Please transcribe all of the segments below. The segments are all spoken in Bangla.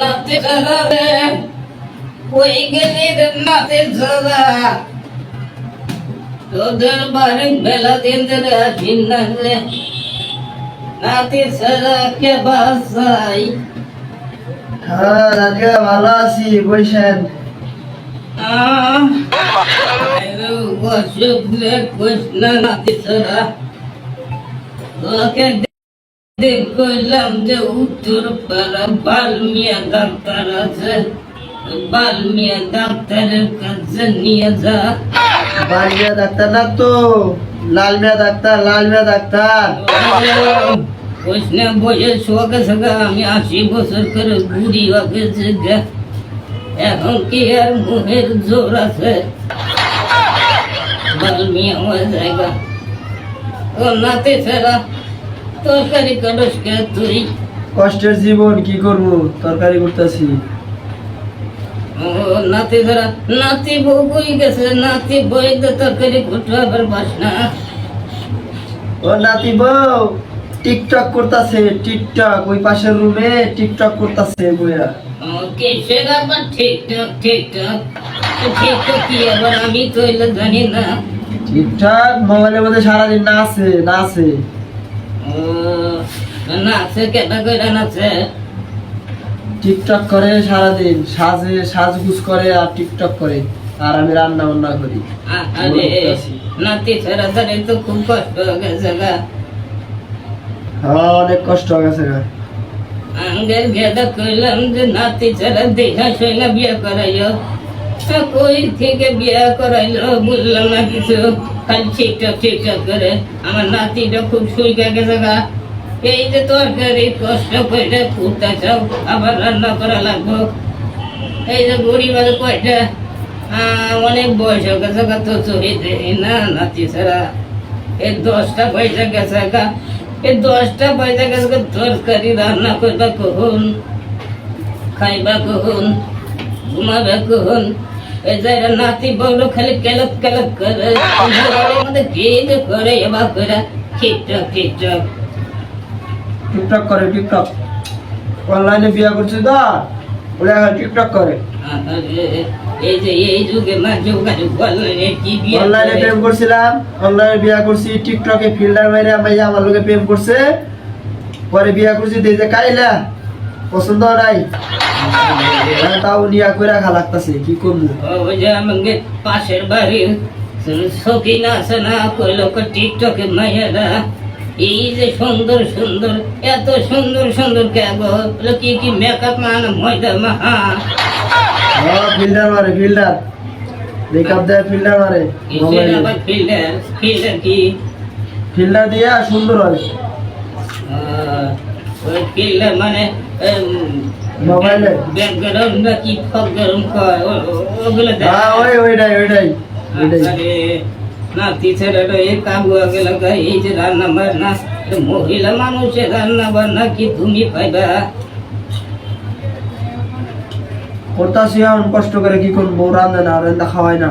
নাতে রে ওই গেলি রে নাতে ছাড়া তোদের বাড়ি বেলা দিন রে ভিন্ন রে নাতে ছাড়া কে বাসাই হ্যাঁ দাদিয়া ভালো আছি বৈশান আহ রে কৃষ্ণ দেখ কইলাম যে উত্তর পাড়া বালমিয়া ডাক্তার আছে বালমিয়া ডাক্তারের কাছে নিয়ে যা বাল মিয়া ডাক্তার না তো লাল মিয়া ডাক্তার লাল মিয়া ডাক্তার কৃষ্ণ বয়স হোকে সগা আমি আশি বছর করে বুড়ি হোকে গা এখন কি আর মুখের জোর আছে বালমিয়া হয়ে জায়গা ও নাতে ছাড়া তরকারি কাটস কে তুই? কষ্টের জীবন কি করব? তরকারি করতেছি। নাতি ধরা নাতি বউ বই গেছে নাতি বই তরকারি কুটু আবার বাস না। ও নাতি বউ টিকটক করতেছে টিকটক ওই পাশের রুমে টিকটক করতেছে বইয়া। ও কিসের আবার ঠিকঠাক ঠিকঠাক ঠিকঠাক কি আবার আমি তো জানি না। মোবাইলের মধ্যে সারাদিন নাচে নাচে ও নাচে কেটা করে নাচে। টিকটক করে সারাদিন সাজে সাজগুজ করে আর টিকটক করে আর আমি রান্না বান্না করি। আরে নাতি ছাড়া ছাড়া তো খুব কষ্ট গেছে গা। হ্যাঁ অনেক কষ্ট গেছে গা। আঙ্গের গেদা কইলাম যে নাতি ছাড়া দেখা শৈলা বিয়ে করাইও। তা কই থেকে বিয়ে করাইলো বুঝলাম না কিছু। খালি ঠিকঠাক ঠিকঠাক করে আমার নাতিটা খুব সুইকা গেছে এই যে তরকারি, কষ্ট করে ফুটতে চাও আবার রান্না করা লাগবো। এই যে বুড়ি বাজে কয়টা অনেক বয়স হয়ে গেছে গা, তো চড়ি না নাতি ছাড়া। এই দশটা পয়সা গেছে গা। এই দশটা পয়সা গেছে গা, তরকারি রান্না করবা কখন? খাইবা কখন? ঘুমাবে কখন? নাতি খালি করে এবার করে। টিকটক করে টিকটক। অনলাইনে বিয়ে করছে তো ওরা টিকটক করে। এই যে এই যুগে অনলাইনে কি বিয়ে অনলাইনে প্রেম করছিলাম অনলাইনে বিয়ে করছি টিকটকে ফিল্টার মাইরে আমি আমার লোকে প্রেম করছে। পরে বিয়ে করছি দিয়ে যে কাইলা পছন্দ নাই। তাও নিয়া করে রাখা লাগতাছে কি করব ওই যে আমাকে পাশের বাড়ির সকিন আছে না কইল টিকটকে মাইয়ারা। এই যে সুন্দর সুন্দর এত সুন্দর সুন্দর কেব কি কি মেকআপ মান ময়দা মাহা ফিল্টার মারে ফিল্টার মেকআপ দেয় ফিল্টার মারে ফিল্টার ফিল্টার কি? ফিল্টার দিয়ে সুন্দর হয়। ফিল্টার মানে মোবাইলে? ব্যাকগ্রাউন্ড না কি ফকগ্রাউন্ড কয় ও- ও- ওগুলো। হ্যাঁ ওই ওইটাই ওইটাই ওইটাই নাতি ছেলেটা এই কাবু আগে লাগা এই যে রান্না বান্না মহিলা মানুষের রান্না বান্না কি তুমি পাইবা করতাছি এখন কষ্ট করে কি করব রান্ধে না রান্না খাওয়াই না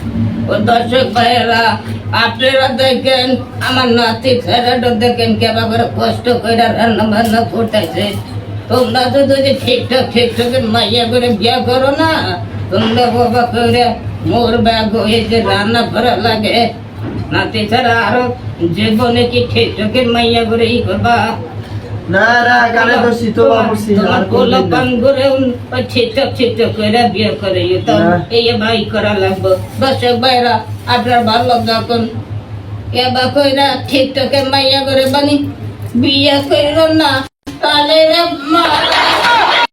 ও দর্শক ভাইয়েরা আপনারা দেখেন, আমার নাতি ছেলেটা দেখেন কেবা করে কষ্ট করে রান্না বান্না করতেছে। তোমরা তো যদি ঠিকঠাক ঠিকঠাক মাইয়া করে বিয়ে করো না, তোমরা বাবা করে মোর ব্যাগ হয়ে যে রান্না করা লাগে। নাতি ছাড়া আরও জীবনে কি ঠিকঠাক মাইয়া করে ই করবা? না না কানে পান করে ঠিকঠাক ঠিকঠাক করে বিয়ে করে তো হ্যাঁ। এই ভাই করা লাগবো। দর্শক ভাইরা আপনার ভালো যখন। এবার কইরা ঠিকঠাক মাইয়া করে বানি। বিয়ে কইর না তাহলে রে